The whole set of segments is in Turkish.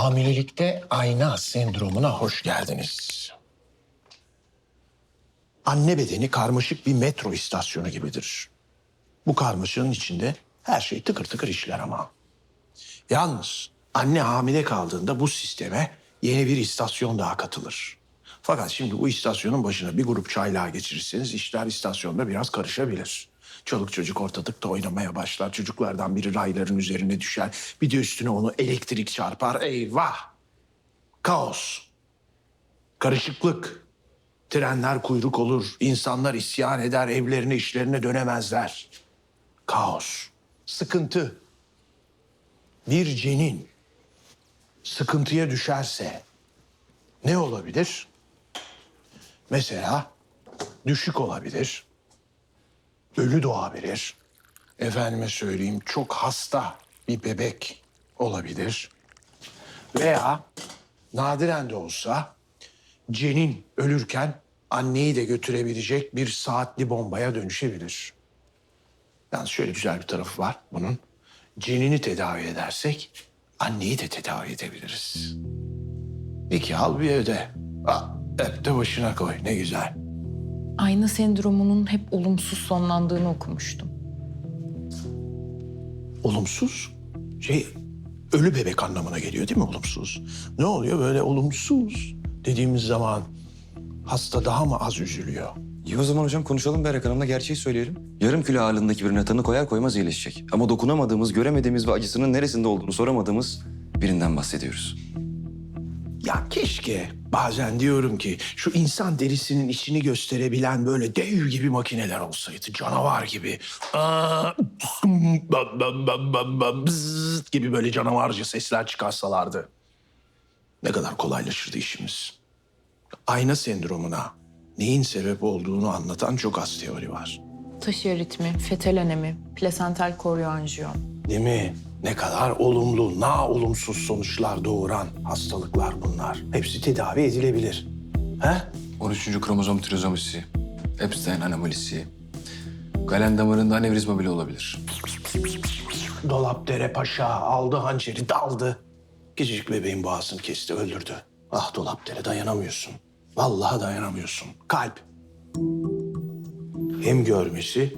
Hamilelikte ayna sendromuna hoş geldiniz. Anne bedeni karmaşık bir metro istasyonu gibidir. Bu karmaşanın içinde her şey tıkır tıkır işler ama. Yalnız anne hamile kaldığında bu sisteme yeni bir istasyon daha katılır. Fakat şimdi bu istasyonun başına bir grup çaylağı geçirirseniz işler istasyonda biraz karışabilir. Çoluk çocuk ortalıkta oynamaya başlar. Çocuklardan biri rayların üzerine düşer. Bir de üstüne onu elektrik çarpar. Eyvah! Kaos. Karışıklık. Trenler kuyruk olur. insanlar isyan eder. Evlerine işlerine dönemezler. Kaos. Sıkıntı. Bir cenin sıkıntıya düşerse ne olabilir? Mesela düşük olabilir. Ölü doğabilir. Efendime söyleyeyim çok hasta bir bebek olabilir. Veya nadiren de olsa cenin ölürken anneyi de götürebilecek bir saatli bombaya dönüşebilir. Yalnız şöyle güzel bir tarafı var bunun. Cenini tedavi edersek anneyi de tedavi edebiliriz. İki al bir öde. Aa, hep de başına koy ne güzel. Ayna sendromunun hep olumsuz sonlandığını okumuştum. Olumsuz şey ölü bebek anlamına geliyor değil mi olumsuz? Ne oluyor böyle olumsuz dediğimiz zaman hasta daha mı az üzülüyor? İyi o zaman hocam konuşalım Berrak Hanım'la gerçeği söyleyelim. Yarım kilo ağırlığındaki birine tanı koyar koymaz iyileşecek. Ama dokunamadığımız, göremediğimiz ve acısının neresinde olduğunu soramadığımız birinden bahsediyoruz. Ya keşke bazen diyorum ki şu insan derisinin içini gösterebilen böyle dev gibi makineler olsaydı. Canavar gibi. Aa, gibi böyle canavarca sesler çıkarsalardı. Ne kadar kolaylaşırdı işimiz. Ayna sendromuna neyin sebep olduğunu anlatan çok az teori var. Taşı ritmi, fetal önemi, plasental koryoanjiyon. Değil mi? Ne kadar olumlu, na olumsuz sonuçlar doğuran hastalıklar bunlar. Hepsi tedavi edilebilir. He? 13. kromozom tirozomisi, Epstein anomalisi, galen damarında anevrizma bile olabilir. Dolapdere Paşa aldı hançeri daldı. Küçücük bebeğin boğazını kesti öldürdü. Ah Dolapdere dayanamıyorsun. Vallahi dayanamıyorsun. Kalp. Hem görmesi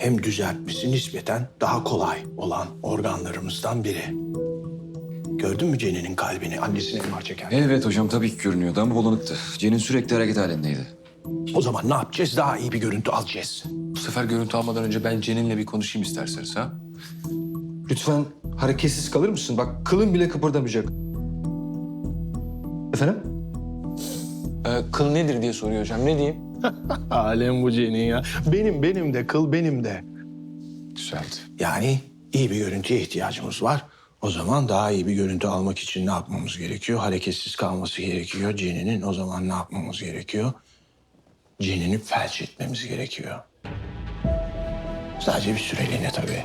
hem düzeltmesi nispeten daha kolay olan organlarımızdan biri. Gördün mü Cene'nin kalbini annesine MR çekerken? Evet hocam tabii ki görünüyordu ama bulanıktı. Cenin sürekli hareket halindeydi. O zaman ne yapacağız? Daha iyi bir görüntü alacağız. Bu sefer görüntü almadan önce ben Cenin'le bir konuşayım isterseniz ha. Lütfen hareketsiz kalır mısın? Bak kılın bile kıpırdamayacak. Efendim? Ee, kıl nedir diye soruyor hocam. Ne diyeyim? Alem bu Cenin ya. Benim, benim de kıl benim de. Güzeldi. Yani iyi bir görüntüye ihtiyacımız var. O zaman daha iyi bir görüntü almak için ne yapmamız gerekiyor? Hareketsiz kalması gerekiyor. Ceninin o zaman ne yapmamız gerekiyor? Cenini felç etmemiz gerekiyor. Sadece bir süreliğine tabii.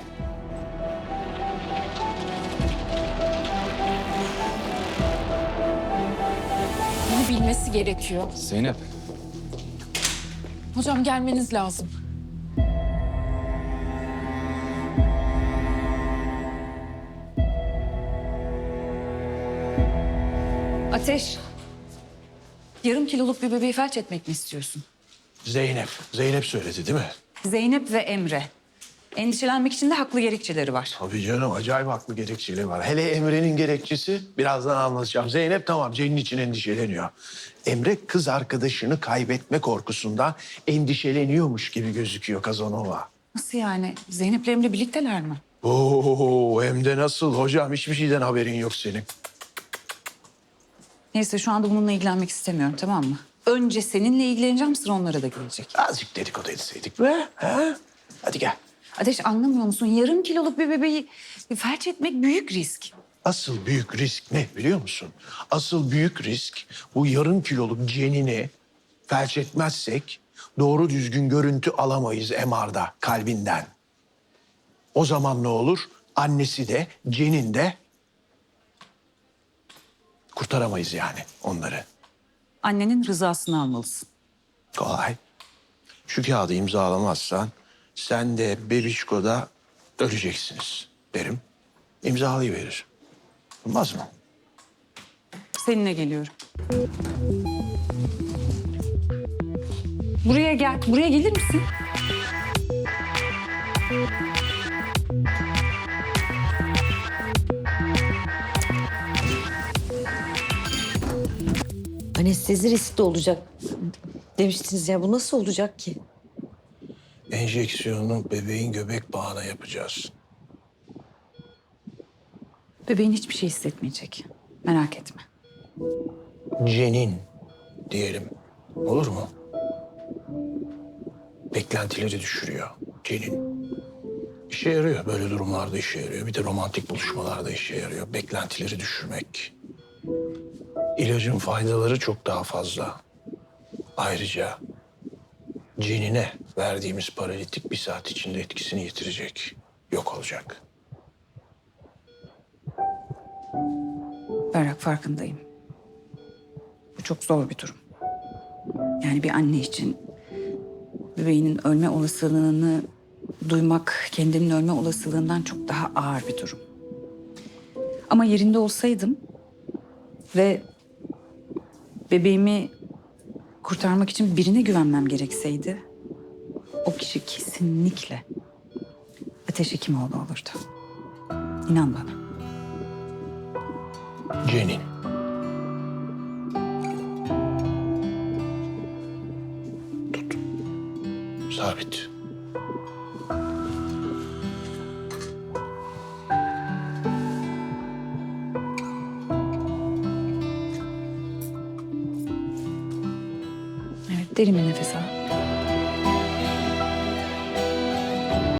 Bunu bilmesi gerekiyor. Zeynep. Hocam gelmeniz lazım. Ateş. Yarım kiloluk bir bebeği felç etmek mi istiyorsun? Zeynep, Zeynep söyledi değil mi? Zeynep ve Emre. Endişelenmek için de haklı gerekçeleri var. Tabii canım acayip haklı gerekçeleri var. Hele Emre'nin gerekçesi birazdan anlatacağım. Zeynep tamam Cenin için endişeleniyor. Emre kız arkadaşını kaybetme korkusundan endişeleniyormuş gibi gözüküyor Kazanova. Nasıl yani? Zeynep'le Emre birlikteler mi? Oo hem de nasıl hocam hiçbir şeyden haberin yok senin. Neyse şu anda bununla ilgilenmek istemiyorum tamam mı? Önce seninle ilgileneceğim sıra onlara da gelecek. Azıcık dedikodu etseydik be. He? Hadi gel. Ateş anlamıyor musun? Yarım kiloluk bir bebeği felç etmek büyük risk. Asıl büyük risk ne biliyor musun? Asıl büyük risk bu yarım kiloluk cenini felç etmezsek doğru düzgün görüntü alamayız MR'da kalbinden. O zaman ne olur? Annesi de cenin de kurtaramayız yani onları. Annenin rızasını almalısın. Kolay. Şu kağıdı imzalamazsan sen de Bebişko da öleceksiniz derim. İmzalayıverir. Olmaz mı? seninle geliyorum. Buraya gel. Buraya gelir misin? Anestezi riskli olacak demiştiniz ya. Bu nasıl olacak ki? Enjeksiyonu bebeğin göbek bağına yapacağız. Bebeğin hiçbir şey hissetmeyecek. Merak etme. Cenin diyelim. Olur mu? Beklentileri düşürüyor cenin. İşe yarıyor. Böyle durumlarda işe yarıyor. Bir de romantik buluşmalarda işe yarıyor. Beklentileri düşürmek. İlacın faydaları çok daha fazla. Ayrıca cenine verdiğimiz paralitik bir saat içinde etkisini yitirecek. Yok olacak. Berrak farkındayım. Bu çok zor bir durum. Yani bir anne için bebeğinin ölme olasılığını duymak kendinin ölme olasılığından çok daha ağır bir durum. Ama yerinde olsaydım ve bebeğimi kurtarmak için birine güvenmem gerekseydi o kişi kesinlikle Ateş Hekimoğlu olurdu. İnan bana. Cenin. Tut. Sabit. Derin bir nefes al.